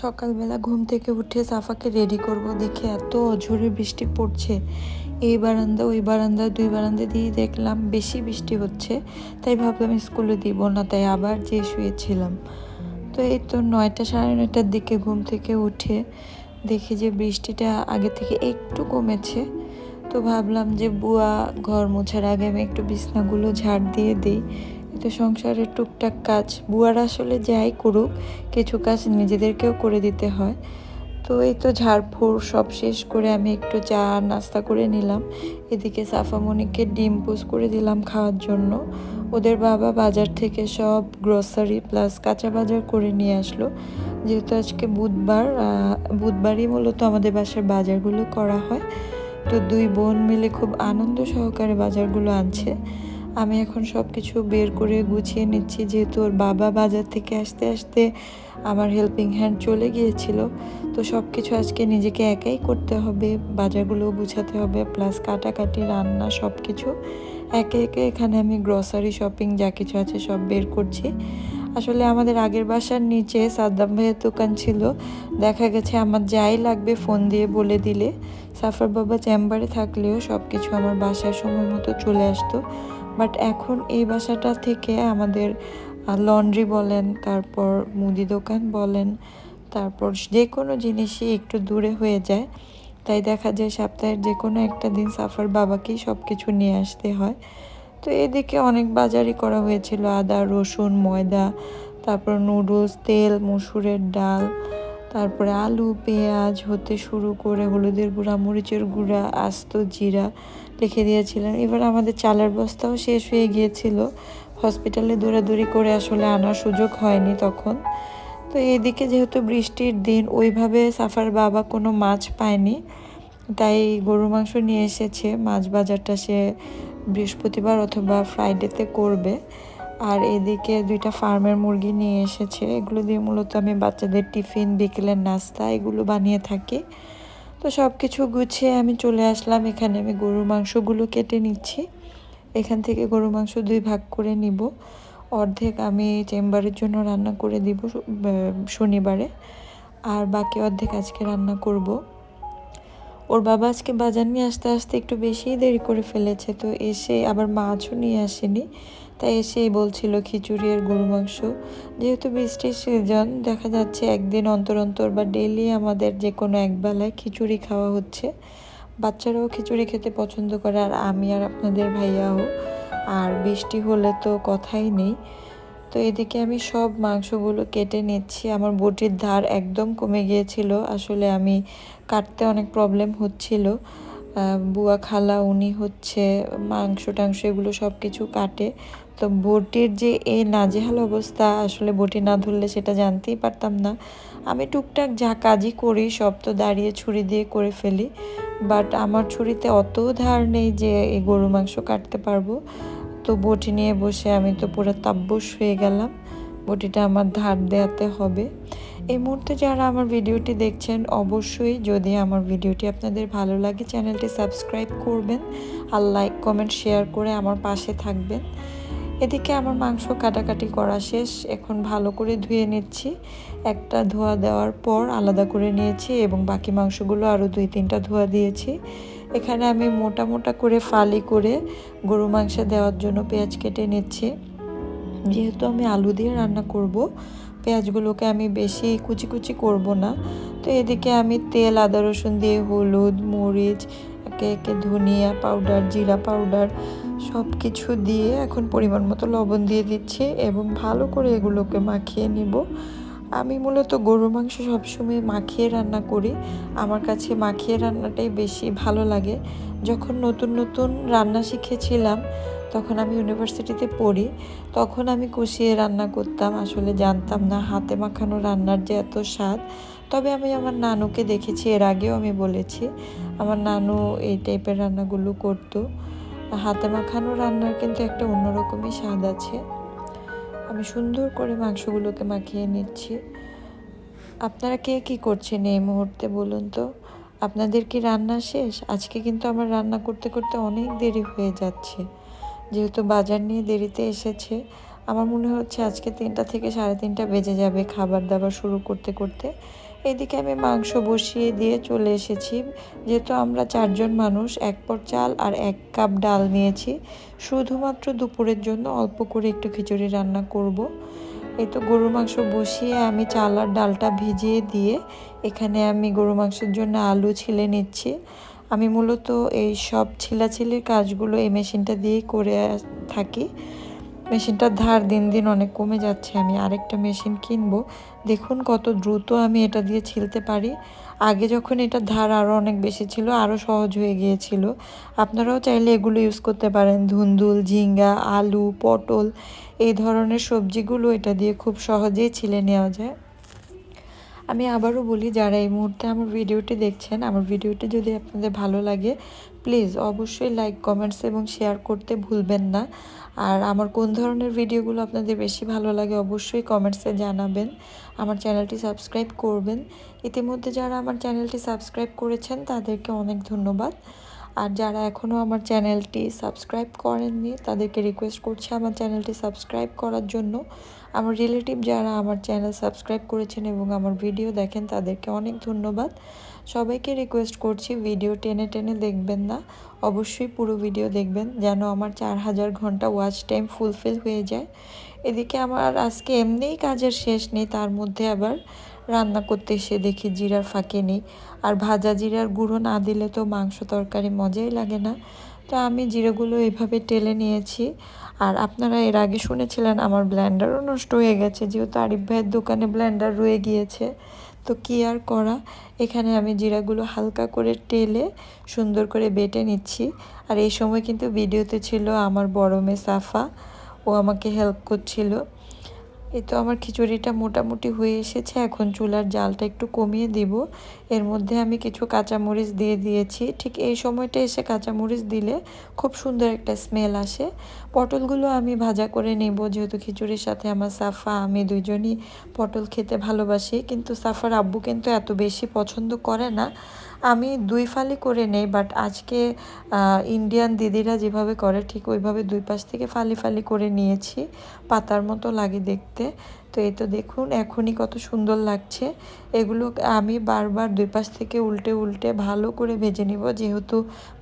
সকালবেলা ঘুম থেকে উঠে সাফাকে রেডি করব। দেখে এত অঝোরে বৃষ্টি পড়ছে। এই বারান্দা, ওই বারান্দা, দুই বারান্দা দিয়ে দেখলাম বেশি বৃষ্টি হচ্ছে। তাই ভাবলাম স্কুলে দিব না, তাই আবার যে শুয়েছিলাম। তো এই তো নয়টা, সাড়ে নয়টার দিকে ঘুম থেকে উঠে দেখি যে বৃষ্টিটা আগে থেকে একটু কমেছে। তো ভাবলাম যে বুয়া ঘর মোছার আগে আমি একটু বিছনাগুলো ঝাড় দিয়ে দিই। তো সংসারের টুকটাক কাজ বুয়ার আসলে যাই করুক, কিছু কাজ নিজেদেরকেও করে দিতে হয়। তো এই তো ঝাড়ফুঁড় সব শেষ করে আমি একটু চা নাস্তা করে নিলাম। এদিকে সাফামণিকে ডিম পোস করে দিলাম খাওয়ার জন্য। ওদের বাবা বাজার থেকে সব গ্রসারি প্লাস কাঁচা বাজার করে নিয়ে আসলো। যেহেতু আজকে বুধবার বুধবারই মূলত আমাদের বাসার বাজারগুলো করা হয়। তো দুই বোন মিলে খুব আনন্দ সহকারে বাজারগুলো আনছে। আমি এখন সব কিছু বের করে গুছিয়ে নিচ্ছি, যেহেতু ওর বাবা বাজার থেকে আসতে আসতে আমার হেল্পিং হ্যান্ড চলে গিয়েছিল। তো সব কিছু আজকে নিজেকে একাই করতে হবে, বাজারগুলো গুছাতে হবে প্লাস কাটাকাটি, রান্না সব কিছু একে একে এখানে আমি গ্রসারি শপিং যা কিছু আছে সব বের করছি। আসলে আমাদের আগের বাসার নিচে সাদ্দাম ভাইয়ের দোকান ছিল। দেখা গেছে আমার যাই লাগবে ফোন দিয়ে বলে দিলে। সাফার বাবা চেম্বারে থাকলেও সব কিছু আমার বাসার সময় মতো চলে আসতো। বাট এখন এই বাসাটা থেকে আমাদের লন্ড্রি বলেন, তারপর মুদি দোকান বলেন, তারপর যে কোনো জিনিসই একটু দূরে হয়ে যায়। তাই দেখা যায় সপ্তাহের যে কোনো একটা দিন সাফার বাবাকেই সব কিছু নিয়ে আসতে হয়। তো এদিকে অনেক বাজারই করা হয়েছিল, আদা, রসুন, ময়দা, তারপর নুডলস, তেল, মসুরের ডাল। তারপরে আলু, পেঁয়াজ হতে শুরু করে হলুদের গুঁড়া, মরিচের গুঁড়া, আস্ত জিরা লিখে দিয়েছিলেন। এবার আমাদের চালের বস্তাও শেষ হয়ে গিয়েছিল। হসপিটালে দৌড়াদৌড়ি করে আসলে আনার সুযোগ হয়নি তখন। তো এদিকে যেহেতু বৃষ্টির দিন, ওইভাবে সাফার বাবা কোনো মাছ পায়নি। তাই গরু মাংস নিয়ে এসেছে। মাছ বাজারটা সে বৃহস্পতিবার অথবা ফ্রাইডেতে করবে। আর এদিকে দুইটা ফার্মের মুরগি নিয়ে এসেছে। এগুলো দিয়ে মূলত আমি বাচ্চাদের টিফিন, বিকেলের নাস্তা এগুলো বানিয়ে থাকি। তো সব কিছু গুছিয়ে আমি চলে আসলাম। এখানে আমি গরুর মাংসগুলো কেটে নিচ্ছি। এখান থেকে গরুর মাংস দুই ভাগ করে নিব। অর্ধেক আমি চেম্বারের জন্য রান্না করে দিব শনিবারে। আর বাকি অর্ধেক আজকে রান্না করব। ওর বাবা আজকে বাজার নিয়ে আসতে আসতে একটু বেশিই দেরি করে ফেলেছে, তো এসে আবার মাছও নিয়ে আসেনি। তাই এসেই বলছিল খিচুড়ি আর গরু মাংস। যেহেতু বৃষ্টির সিজন দেখা যাচ্ছে একদিন অন্তর অন্তর বা ডেলি আমাদের যে কোনো একবেলায় খিচুড়ি খাওয়া হচ্ছে। বাচ্চারাও খিচুড়ি খেতে পছন্দ করে, আর আমি আর আপনাদের ভাইয়াও। আর বৃষ্টি হলে তো কথাই নেই। তো এদিকে আমি সব মাংসগুলো কেটে নিচ্ছি। আমার বটির ধার একদম কমে গিয়েছিল। আসলে আমি কাটতে অনেক প্রবলেম হচ্ছিল। বুয়া খালা উনি হচ্ছে মাংস টাংস এগুলো সব কিছু কাটে। তো বটির যে এই নাজেহাল অবস্থা, আসলে বটি না ধরলে সেটা জানতেই পারতাম না। আমি টুকটাক যা কাজই করি সব তো দাঁড়িয়ে ছুরি দিয়ে করে ফেলি। বাট আমার ছুরিতে অত ধার নেই যে এই গরু মাংস কাটতে পারব। তো বটি নিয়ে বসে আমি তো পুরো তাব্বস হয়ে গেলাম। বটিটা আমার ধার দেওয়াতে হবে। এই মুহূর্তে যারা আমার ভিডিওটি দেখছেন, অবশ্যই যদি আমার ভিডিওটি আপনাদের ভালো লাগে, চ্যানেলটি সাবস্ক্রাইব করবেন আর লাইক, কমেন্ট, শেয়ার করে আমার পাশে থাকবেন। এদিকে আমার মাংস কাটাকাটি করা শেষ, এখন ভালো করে ধুয়ে নিচ্ছি। একটা ধোয়া দেওয়ার পর আলাদা করে নিয়েছি এবং বাকি মাংসগুলো আরও দুই তিনটা ধোয়া দিয়েছি। এখানে আমি মোটা মোটা করে ফালি করে গরু মাংসে দেওয়ার জন্য পেঁয়াজ কেটে নিচ্ছি। যেহেতু আমি আলু দিয়ে রান্না করব, পেঁয়াজগুলোকে আমি বেশি কুচি কুচি করব না। তো এদিকে আমি তেল, আদা রসুন দিয়ে হলুদ, মরিচ, একে একে ধনিয়া পাউডার, জিরা পাউডার সব কিছু দিয়ে এখন পরিমাণ মতো লবণ দিয়ে দিচ্ছি এবং ভালো করে এগুলোকে মাখিয়ে নিব। আমি মূলত গরুর মাংস সবসময় মাখিয়ে রান্না করি। আমার কাছে মাখিয়ে রান্নাটাই বেশি ভালো লাগে। যখন নতুন নতুন রান্না শিখেছিলাম, তখন আমি ইউনিভার্সিটিতে পড়ি, তখন আমি কষিয়ে রান্না করতাম। আসলে জানতাম না হাতে মাখানো রান্নার যে এত স্বাদ। তবে আমি আমার নানুকে দেখেছি, এর আগেও আমি বলেছি, আমার নানু এই টাইপের রান্নাগুলো করতো। হাতে মাখানো রান্নার কিন্তু একটা অন্যরকমই স্বাদ আছে। আমি সুন্দর করে মাংসগুলোকে মাখিয়ে নিচ্ছি। আপনারা কে কি করছেন এই মুহূর্তে বলুন তো? আপনাদের কি রান্না শেষ? আজকে কিন্তু আমার রান্না করতে করতে অনেক দেরি হয়ে যাচ্ছে। যেহেতু বাজার নিয়ে দেরিতে এসেছে, আমার মনে হচ্ছে আজকে তিনটা থেকে সাড়ে তিনটা বেজে যাবে খাবার দাবার শুরু করতে করতে। এদিকে আমি মাংস বসিয়ে দিয়ে চলে এসেছি। যেহেতু আমরা চারজন মানুষ, এক পর চাল আর এক কাপ ডাল নিয়েছি। শুধুমাত্র দুপুরের জন্য অল্প করে একটু খিচুড়ি রান্না করব। এই তো গরুর মাংস বসিয়ে আমি চাল আর ডালটা ভিজিয়ে দিয়ে এখানে আমি গরু মাংসের জন্য আলু ছিলে নিচ্ছি। আমি মূলত এই সব ছিলাছিলির কাজগুলো এই মেশিনটা দিয়েই করে থাকি। মেশিনটার ধার দিন দিন অনেক কমে যাচ্ছে, আমি আরেকটা মেশিন কিনবো। দেখুন কত দ্রুত আমি এটা দিয়ে ছিলতে পারি। আগে যখন এটা ধার আরও অনেক বেশি ছিল আরও সহজ হয়ে গিয়েছিল। আপনারাও চাইলে এগুলো ইউজ করতে পারেন। ধুন্দুল, ঝিঙ্গা, আলু, পটল, এই ধরনের সবজিগুলো এটা দিয়ে খুব সহজেই ছিলে নেওয়া যায়। আমি আবারও বলি, যারা এই মুহূর্তে আমার ভিডিওটি দেখছেন, আমার ভিডিওটি যদি আপনাদের ভালো লাগে প্লিজ অবশ্যই লাইক কমেন্টস এবং শেয়ার করতে ভুলবেন না। আর আমার কোন ধরনের ভিডিওগুলো আপনাদের বেশি ভালো লাগে, অবশ্যই কমেন্টসে জানাবেন। আমার চ্যানেলটি সাবস্ক্রাইব করবেন। ইতিমধ্যে যারা আমার চ্যানেলটি সাবস্ক্রাইব করেছেন, তাদেরকে অনেক ধন্যবাদ। আর যারা এখনও আমার চ্যানেলটি সাবস্ক্রাইব করেননি, তাদেরকে রিকোয়েস্ট করছি আমার চ্যানেলটি সাবস্ক্রাইব করার জন্য। আমার রিলেটিভ যারা আমার চ্যানেল সাবস্ক্রাইব করেছেন এবং আমার ভিডিও দেখেন, তাদেরকে অনেক ধন্যবাদ। সবাইকে রিকোয়েস্ট করছি ভিডিও টেনে টেনে দেখবেন না। অবশ্যই পুরো ভিডিও দেখবেন, যেন আমার চার হাজার ঘণ্টা ওয়াচ টাইম ফুলফিল হয়ে যায়। এদিকে আমার আজকে এমনিই কাজের শেষ নেই, তার মধ্যে আবার রান্না করতে এসে দেখি জিরার ফাঁকে নেই। আর ভাজা জিরার গুঁড়ো না দিলে তো মাংস তরকারি মজাই লাগে না। তো আমি জিরাগুলো এভাবে টেলে নিয়েছি। আর আপনারা এর আগে শুনেছিলেন আমার ব্ল্যান্ডারও নষ্ট হয়ে গেছে, যেহেতু আরিফ ভাইয়ের দোকানে ব্ল্যান্ডার রয়ে গিয়েছে। তো কি আর করা? এখানে আমি জিরাগুলো হালকা করে টেলে সুন্দর করে বেটে নিচ্ছি। আর এই সময় কিন্তু ভিডিওতে ছিল আমার বড় মেয়ে সাফা। ও আমাকে হেল্প করছিল। এই তো আমার খিচুড়িটা মোটামুটি হয়ে এসেছে। এখন চুলার জালটা একটু কমিয়ে দিব। এর মধ্যে আমি কিছু কাঁচামরিচ দিয়ে দিয়েছি। ঠিক এই সময়টা এসে কাঁচামরিচ দিলে খুব সুন্দর একটা স্মেল আসে। পটলগুলো আমি ভাজা করে নেব, যেহেতু খিচুড়ির সাথে আমার সাফা, আমি দুজনই পটল খেতে ভালোবাসি। কিন্তু সাফার আব্বু কিন্তু এত বেশি পছন্দ করে না। আমি দুই ফালি করে নেই বাট আজকে ইন্ডিয়ান দিদিরা যেভাবে করে, ঠিক ওইভাবে দুই পাশ থেকে ফালি ফালি করে নিয়েছি, পাতার মতো লাগে দেখতে। তো এই তো দেখুন, এখনই কত সুন্দর লাগছে। এগুলো আমি বারবার দুই পাশ থেকে উল্টে উল্টে ভালো করে ভেজে নিব, যেহেতু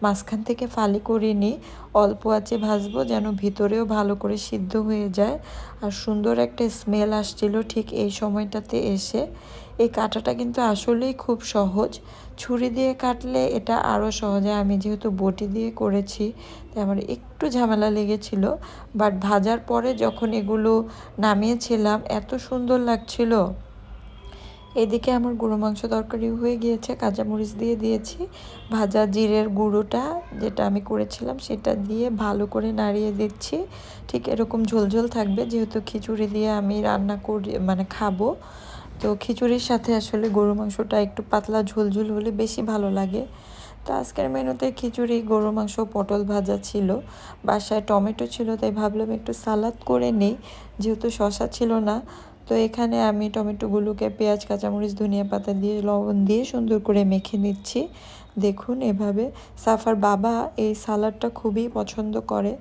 মাঝখান থেকে ফালি করে নিই অল্প আছে ভাজবো যেন ভিতরেও ভালো করে সিদ্ধ হয়ে যায়। আর সুন্দর একটা স্মেল আসছিল ঠিক এই সময়টাতে এসে। এই কাটাটা কিন্তু আসলেই খুব সহজ। ছুরি দিয়ে কাটলে এটা আরও সহজে। আমি যেহেতু বটি দিয়ে করেছি, তাই আমার একটু ঝামেলা লেগেছিল। বাট ভাজার পরে যখন এগুলো নামিয়েছিলাম, এত সুন্দর লাগছিল। এদিকে আমার গুঁড়ো মাংস তরকারি হয়ে গিয়েছে কাঁচামরিচ দিয়ে দিয়েছি। ভাজা জিরের গুঁড়োটা যেটা আমি করেছিলাম, সেটা দিয়ে ভালো করে নাড়িয়ে দিচ্ছি। ঠিক এরকম ঝোলঝোল থাকবে, যেহেতু খিচুড়ি দিয়ে আমি রান্না করি মানে খাব। তো খিচুড়ির সাথে আসলে গরু মাংসটা একটু পাতলা ঝোলঝোল হলে বেশি ভালো লাগে। তো আজকের মেনুতে খিচুড়ি গরু মাংস, পটল ভাজা ছিল। বাসায় টমেটো ছিল, তাই ভাবলাম একটু সালাদ করে নেই, যেহেতু শশা ছিল না। তো এখানে আমি টমেটোগুলোকে পেঁয়াজ, কাঁচামরিচ, ধনিয়া পাতা দিয়ে, লবণ দিয়ে সুন্দর করে মেখে নিচ্ছি। দেখুন এভাবে। সাফার বাবা এই সালাডটা খুবই পছন্দ করে।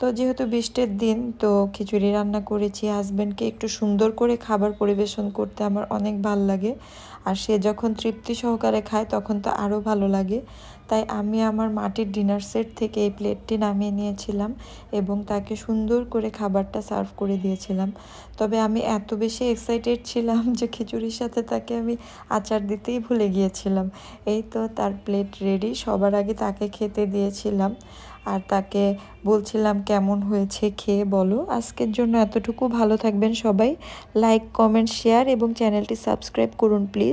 তো যেহেতু বৃষ্টির দিন, তো খিচুড়ি রান্না করেছি। হাজব্যান্ডকে একটু সুন্দর করে খাবার পরিবেশন করতে আমার অনেক ভালো লাগে। আর সে যখন তৃপ্তি সহকারে খায়, তখন তো আরও ভালো লাগে। তাই আমি আমার মাটির ডিনার সেট থেকে এই প্লেটটি নামিয়ে নিয়েছিলাম এবং তাকে সুন্দর করে খাবারটা সার্ভ করে দিয়েছিলাম। তবে আমি এত বেশি এক্সাইটেড ছিলাম যে খিচুড়ির সাথে তাকে আমি আচার দিতেই ভুলে গিয়েছিলাম। এই তো তার প্লেট রেডি সবার আগে তাকে খেতে দিয়েছিলাম। আর তাকে বলছিলাম কেমন হয়েছে খেয়ে বলো। আজকের জন্য এতটুকু। ভালো থাকবেন সবাই। লাইক কমেন্ট শেয়ার এবং চ্যানেলটি সাবস্ক্রাইব করুন প্লিজ